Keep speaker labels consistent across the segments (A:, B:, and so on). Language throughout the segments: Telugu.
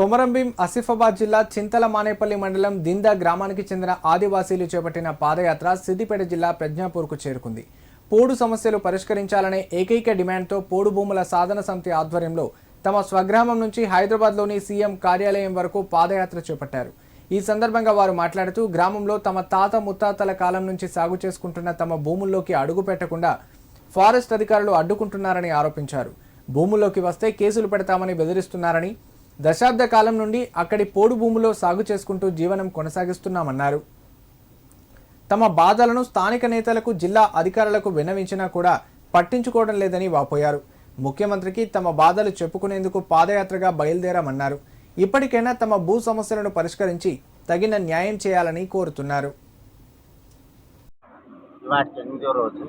A: కొమరంభీం ఆసిఫాబాద్ జిల్లా చింతల మానేపల్లి మండలం దిందా గ్రామానికి చెందిన ఆదివాసీలు చేపట్టిన పాదయాత్ర సిద్దిపేట జిల్లా ప్రజ్ఞాపూర్కు చేరుకుంది. పోడు సమస్యలు పరిష్కరించాలనే ఏకైక డిమాండ్తో పోడు భూముల సాధన సమితి ఆధ్వర్యంలో తమ స్వగ్రామం నుంచి హైదరాబాద్లోని సీఎం కార్యాలయం వరకు పాదయాత్ర చేపట్టారు. ఈ సందర్భంగా వారు మాట్లాడుతూ గ్రామంలో తమ తాత ముత్తాతల కాలం నుంచి సాగు చేసుకుంటున్న తమ భూముల్లోకి అడుగు పెట్టకుండా ఫారెస్ట్ అధికారులు అడ్డుకుంటున్నారని ఆరోపించారు. భూముల్లోకి వస్తే కేసులు పెడతామని బెదిరిస్తున్నారని దశాబ్ద కాలం నుండి అక్కడి పోడు భూములో సాగు చేసుకుంటూ జీవనం కొనసాగిస్తున్నామన్నారు. తమ బాధలను స్థానిక నేతలకు జిల్లా అధికారులకు విన్నవించినా కూడా పట్టించుకోవడం లేదని వాపోయారు. ముఖ్యమంత్రికి తమ బాధలు చెప్పుకునేందుకు పాదయాత్రగా బయలుదేరామన్నారు. ఇప్పటికైనా తమ భూ సమస్యలను పరిష్కరించి తగిన న్యాయం చేయాలని కోరుతున్నారు.
B: ఎనిమిదో రోజు.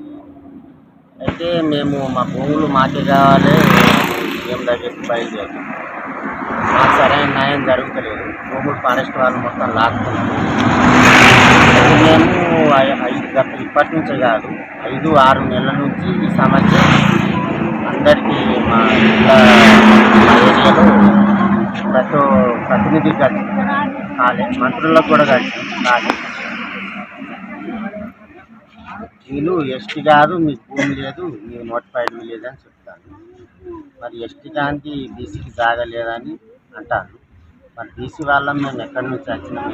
B: అయితే మేము మా భూములు మాకే కావాలి సీఎం దగ్గరికి బయలుదేరాము న్యాయం జరుగుతలేదు. భూములు ఫారెస్ట్ వాళ్ళు మొత్తం లాక్కున్నారు అయితే మేము ఐదు గత ఇప్పటి నుంచే కాదు ఐదు ఆరు నెలల నుంచి ఈ సమస్య అందరికీ మా ఏరియాలో ప్రతి ప్రతినిధి కలిసి కాలే మంత్రులకు కూడా కలిసి కాలే. వీళ్ళు ఎస్టీ కాదు మీకు భూమి లేదు మీరు నోటిఫైడ్ లేదని చెప్తాను మరి ఎస్టీ కానీ బీసీకి జాగలేదని అంటారు. అంటాను మరి బీసీ వాళ్ళం మేము ఎక్కడి నుంచి వచ్చినాం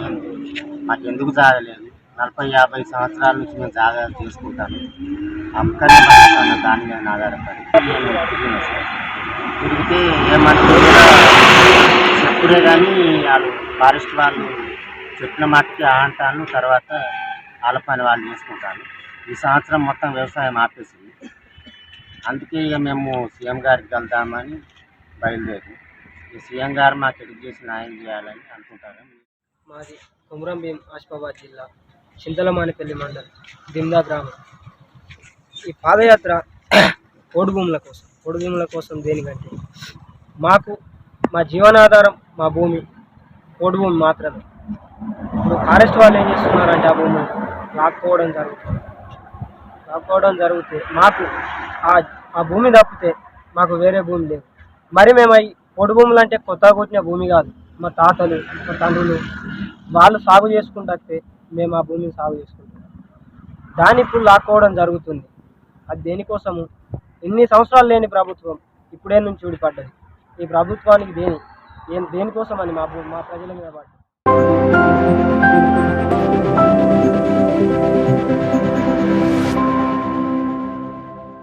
B: మాకు ఎందుకు జాగలేదు? నలభై యాభై సంవత్సరాల నుంచి మేము జాగా చేసుకుంటాను అక్కడే దాని మీద ఆధారపడి నేను తిరిగిన సార్. తిరిగితే ఏమంటారు చెప్పుడే కానీ వాళ్ళు ఫారెస్ట్ వాళ్ళు చెప్పిన మాటకి ఆ అంటాను తర్వాత వాళ్ళ పని వాళ్ళు చేసుకుంటాను ఈ సంవత్సరం మొత్తం వ్యవసాయం ఆపేసింది. అందుకే ఇక మేము సీఎం గారికి వెళ్దామని బయలుదేరి ఈ సీఎం గారు మాకు ఎదురు చేసి న్యాయం చేయాలని అనుకుంటారు.
C: మాది కుమరం భీం ఆసిఫాబాద్ జిల్లా చింతలమానిపల్లి మండలం దిందా గ్రామం. ఈ పాదయాత్ర పోడు భూముల కోసం పోడు భూముల కోసం దేనికంటే మాకు మా జీవనాధారం మా భూమి పోడు భూమి మాత్రమే. ఇప్పుడు ఫారెస్ట్ వాళ్ళు ఏం చేస్తున్నారంటే ఆ భూమి లాక్కోవడం జరుగుతుంది. లాక్కోవడం జరిగితే మాకు ఆ భూమి తప్పితే మాకు వేరే భూమి లేదు. మరి మేము పొడి భూములు అంటే కొత్తగా కొట్టిన భూమి కాదు. మా తాతలు మా తండ్రులు వాళ్ళు సాగు చేసుకుంటే మేము ఆ భూమిని సాగు చేసుకుంటాం. దాన్ని ఇప్పుడు లాక్కోవడం జరుగుతుంది. అది దేనికోసము? ఎన్ని సంవత్సరాలు లేని ప్రభుత్వం ఇప్పుడే నుంచి ఊడిపడ్డది. ఈ ప్రభుత్వానికి దేని? దేనికోసం అని మా మా ప్రజల మీద పడ్డది.